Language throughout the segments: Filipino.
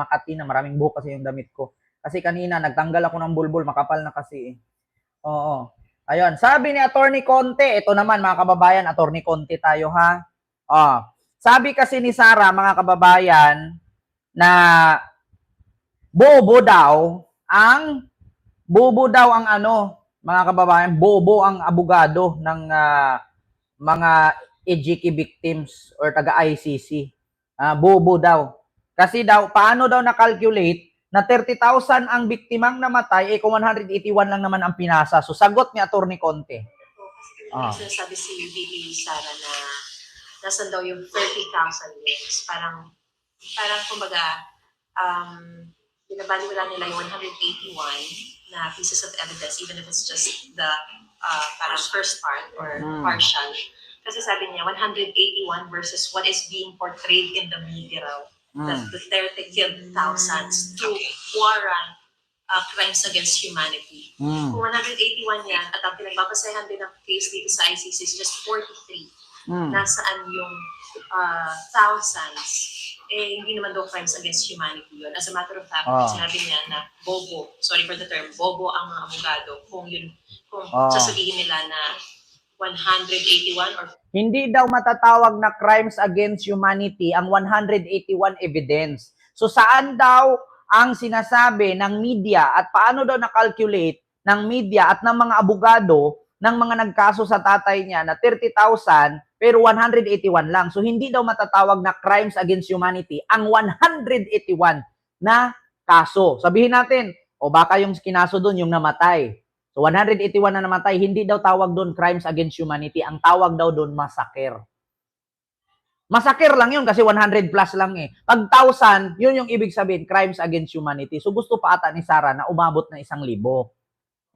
Makati na. Maraming buhok kasi yung damit ko. Kasi kanina, nagtanggal ako ng bulbul. Makapal na kasi eh. Oo. Ayun. Sabi ni Attorney Conte, ito naman mga kababayan, Attorney Conte tayo ha. Oh. Sabi kasi ni Sara, mga kababayan, na bobo daw ang bobo daw ang ano, mga kababayan, bobo ang abogado ng ah, mga EJK victims or taga-ICC. Ah, bobo daw. Kasi daw, paano daw na-calculate na 30,000 ang biktimang namatay, eh kung 181 lang naman ang pinasa. So, sagot ni Attorney Conte. Ah. Ah. Sinasabi si VP Sara na nasan daw yung 30,000 wins. Parang, parang kumbaga, um, binabaliwala nila yung 181 na pieces of evidence, even if it's just the uh, parang first part or Hmm. partial. Kasi sabi niya, 181 versus what is being portrayed in the media raw. That Mm. Duterte killed thousands to warrant uh, crimes against humanity. Mm. Kung 181 yan, at ang pinagbabasehan din ng case dito sa ICC is just 43. Mm. Nasaan yung uh, thousands, eh hindi naman daw crimes against humanity yun. As a matter of fact, Ah. sinabi niya na bobo, sorry for the term, bobo ang mga abogado kung yun, kung Ah. sasabihin nila na 181 or Hindi daw matatawag na crimes against humanity ang 181 evidence. So saan daw ang sinasabi ng media at paano daw na-calculate ng media at ng mga abogado ng mga nagkaso sa tatay niya na 30,000 pero 181 lang. So hindi daw matatawag na crimes against humanity ang 181 na kaso. Sabihin natin, o baka yung kinaso doon yung namatay. So 181 na namatay, hindi daw tawag doon crimes against humanity. Ang tawag daw doon massacre. Massacre lang yun kasi 100 plus lang eh. Pag 1,000, yun yung ibig sabihin, crimes against humanity. So gusto pa ata ni Sarah na umabot na isang libo.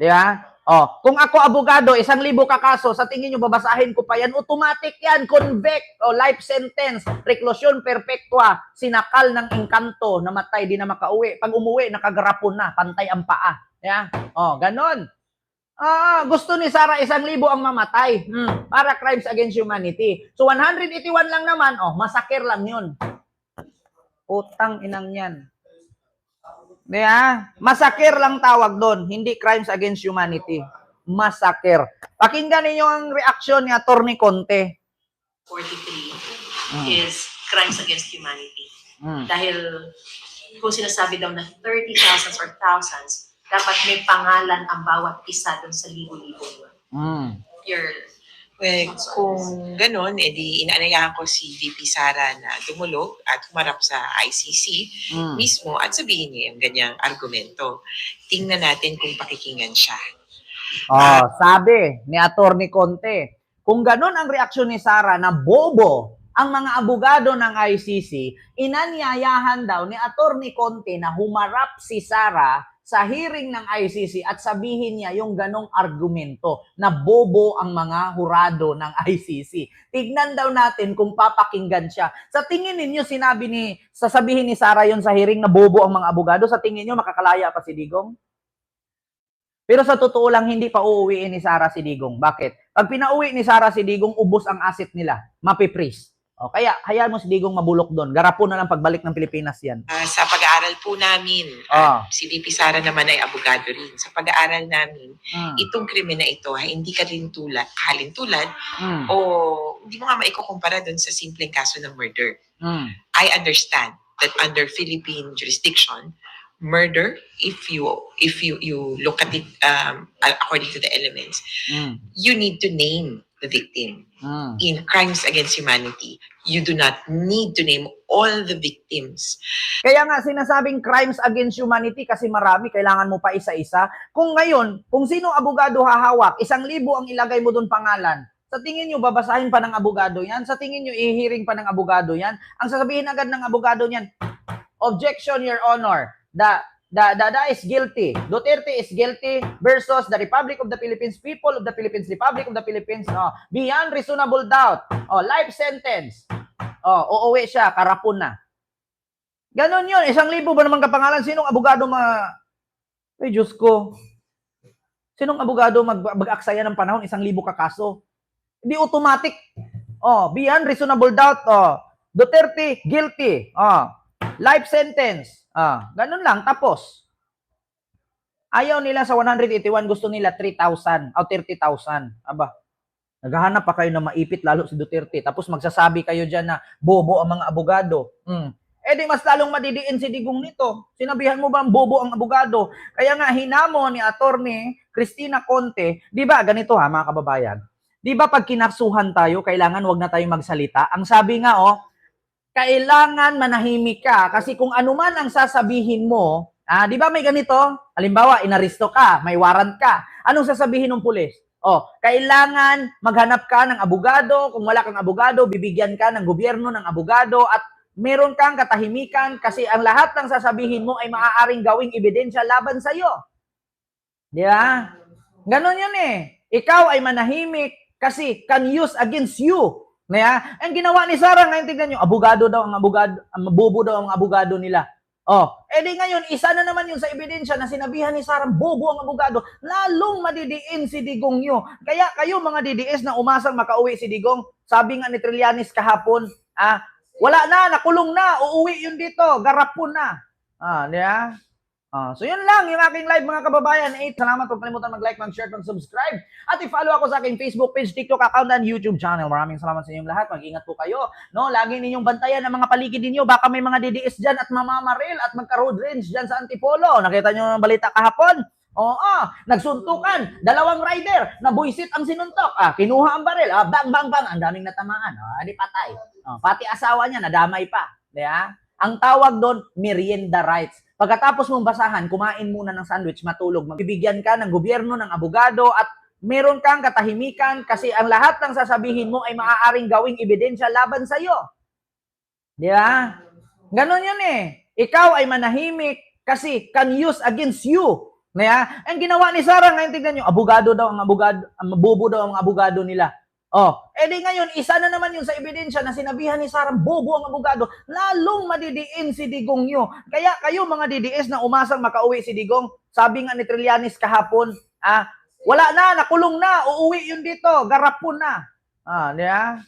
Di ba? Oh, kung ako abogado, isang libo kakaso, sa tingin nyo babasahin ko pa yan, automatic yan, convict, o life sentence, reclusion perpetua, sinakal ng engkanto, namatay, di na makauwi. Pag umuwi, nakagarapon na, pantay ang paa. Yeah? Oh, ganon. Ah, gusto ni Sarah isang libo ang mamatay hmm, para crimes against humanity. So 181 lang naman, oh, masakir lang yun. Utang inang yan. Di? Masakir lang tawag doon, hindi crimes against humanity. Masakir. Pakinggan ninyo ang reaksyon ni Attorney Conte. 43 Mm. is crimes against humanity. Mm. Dahil kung sinasabi daw na 30,000 or thousands, dapat may pangalan ang bawat isa doon sa libo-libo yun. Mm. Your, Well, kung ganun, edi inaanayahan ko si VP Sara na dumulog at humarap sa ICC Mm. mismo at sabihin niya yung ganyang argumento. Tingnan natin kung pakikinggan siya. Oh, sabi ni Attorney Conte, kung ganun ang reaksyon ni Sara na bobo ang mga abogado ng ICC, inanyayahan daw ni Attorney Conte na humarap si Sara sa hearing ng ICC at sabihin niya yung ganong argumento na bobo ang mga hurado ng ICC. Tignan daw natin kung papakinggan siya. Sa tingin ninyo, sinabi ni, sasabihin ni Sara yon sa hearing na bobo ang mga abogado, sa tingin niyo makakalaya pa si Digong? Pero sa totoo lang, hindi pa uuwiin ni Sara si Digong. Bakit? Pag pinauwi ni Sara si Digong, ubos ang asset nila. Mapipris. O, kaya, hayaan mo si Digong mabulok doon. Garapon na lang pagbalik ng Pilipinas yan. Ah, sa pag-aaral po namin, Ah. at si VP Sara naman ay abogado rin. Sa pag-aaral namin, Mm. itong krimen na ito ay hindi ka rin tulad, halintulad Mm. o hindi mo nga maikukumpara doon sa simpleng kaso ng murder. Mm. I understand that under Philippine jurisdiction, murder, if you if you you look at it um, according to the elements, Mm. you need to name victim. Mm. In crimes against humanity, you do not need to name all the victims. Kaya nga sinasabing crimes against humanity kasi marami, kailangan mo pa isa-isa. Kung ngayon, kung sino abogado hahawak, isang libo ang ilagay mo doon pangalan. Sa tingin nyo, babasahin pa ng abogado yan? Sa tingin nyo, ihiring pa ng abogado yan? Ang sasabihin agad ng abogado niyan, objection, your honor. The, the, the, the is guilty. Duterte is guilty versus the Republic of the Philippines, people of the Philippines, Republic of the Philippines, oh, beyond reasonable doubt. Oh, life sentence. Oh, uuwi siya, karapon na. Ganon yun. Isang libo ba naman kapangalan? Sinong abogado ma... Ay, Diyos ko. Sinong abogado mag mag-aksaya ng panahon? Isang libo kakaso. Hindi automatic. Oh, beyond reasonable doubt. Oh, Duterte, guilty. Oh, life sentence. Ah, ganun lang, tapos. Ayaw nila sa 181, gusto nila 3,000 o 30,000. Aba, naghahanap pa kayo na maipit lalo si Duterte. Tapos magsasabi kayo dyan na bobo ang mga abogado. Hmm. Eh di mas lalong madidiin si Digong nito. Sinabihan mo ba ang bobo ang abogado? Kaya nga hinamo ni attorney Christina Conte, di ba ganito ha mga kababayan? Di ba pag kinaksuhan tayo, kailangan wag na tayong magsalita? Ang sabi nga oh, kailangan manahimik ka kasi kung ano man ang sasabihin mo, ah, di ba may ganito? Halimbawa, inaristo ka, may warrant ka. Anong sasabihin ng pulis? Oh, kailangan maghanap ka ng abogado. Kung wala kang abogado, bibigyan ka ng gobyerno ng abogado at meron kang katahimikan kasi ang lahat ng sasabihin mo ay maaaring gawing ebidensya laban sa iyo. Di ba? Ganon yun eh. Ikaw ay manahimik kasi can use against you. Naya? Ang ginawa ni Sarah ngayon, tignan nyo, abogado daw ang abogado, bobo daw ang abogado nila. Oh, edi ngayon, isa na naman yun sa ebidensya na sinabihan ni Sarah, bobo ang abogado, lalong madidiin si Digong nyo. Kaya kayo mga DDS na umasang makauwi si Digong, sabi nga ni Trillanes kahapon, ah, wala na, nakulong na, uuwi yun dito, garapon na. Ah, di? Ah, so yun lang yung aking live mga kababayan. Eh, salamat huwag kalimutan mag-like, mag-share, mag-subscribe. At i-follow ako sa aking Facebook page, TikTok account, and YouTube channel. Maraming salamat sa inyong lahat. Mag-ingat po kayo. No, lagi ninyong bantayan ang mga paligid ninyo. Baka may mga DDS dyan at mamamaril at magka-road range dyan sa Antipolo. Nakita nyo ang balita kahapon? Oo, nagsuntukan. Dalawang rider na buisit ang sinuntok. Ah, kinuha ang baril. Ah, bang, bang, bang. Ang daming natamaan. Ah, di patay. Ah, pati asawa niya, nadamay pa. Di ba? Ang tawag doon, merienda rights. Pagkatapos mong basahan, kumain muna ng sandwich, matulog. Magbibigyan ka ng gobyerno, ng abogado, at meron kang katahimikan kasi ang lahat ng sasabihin mo ay maaaring gawing ebidensya laban sa iyo. Di ba? Ganon yun eh. Ikaw ay manahimik kasi can use against you. Naya? Ang ginawa ni Sarah, ngayon tignan nyo, abogado daw ang abogado, bobo daw ang abogado nila. Oh, edi ngayon, isa na naman yun sa ebidensya na sinabihan ni Sarah, bobo ang abogado, lalong madidiin si Digong nyo. Kaya kayo mga DDS na umasang makauwi si Digong, sabi nga ni Trillanes kahapon, ah, wala na, nakulong na, uuwi yun dito, garapon na. Ah, di ba?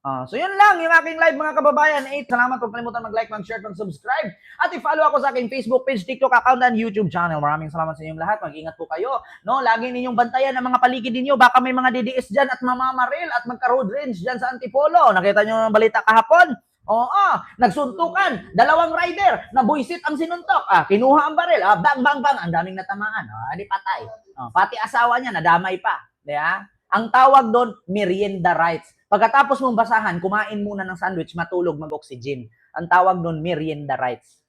Ah, so yun lang yung aking live mga kababayan. Eh, salamat huwag kalimutan mag-like, mag-share, mag-subscribe. At i-follow ako sa aking Facebook page, TikTok account, and YouTube channel. Maraming salamat sa inyong lahat. Mag-ingat po kayo. No, lagi ninyong bantayan ang mga paligid ninyo. Baka may mga DDS dyan at mamamaril at magka-road range dyan sa Antipolo. Nakita nyo ang balita kahapon? Oo, nagsuntukan. Dalawang rider na buisit ang sinuntok. Ah, kinuha ang baril. Ah, bang, bang, bang. Ang daming natamaan. Ah, di patay. Ah, pati asawa niya, nadamay pa. Di ba? Ang tawag doon, merienda rights. Pagkatapos mong basahan, kumain muna ng sandwich, matulog, mag-oxygen. Ang tawag doon, merienda rights.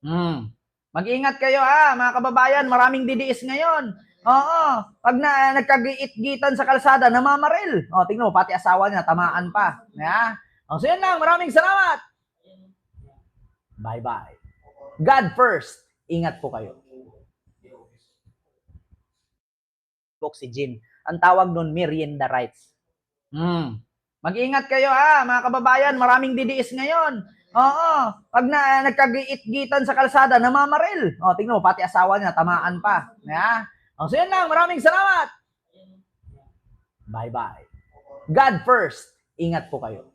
Hmm. Mag-ingat kayo ah, mga kababayan, maraming DDS ngayon. Oo, pag na nagkagiit-gitan sa kalsada, namamaril. O, tingnan mo, pati asawa niya, tamaan pa. Ya? O, so yun lang, maraming salamat. Bye-bye. God first. Ingat po kayo. Oxygen. Ang tawag doon, merienda rights. Hmm. Mag-ingat kayo ah, mga kababayan, maraming DDS ngayon. Oo, pag na nagkagiit-gitan sa kalsada, namamaril. O, tingnan mo, pati asawa niya, tamaan pa. Ya? O, so yun lang, maraming salamat. Bye-bye. God first. Ingat po kayo.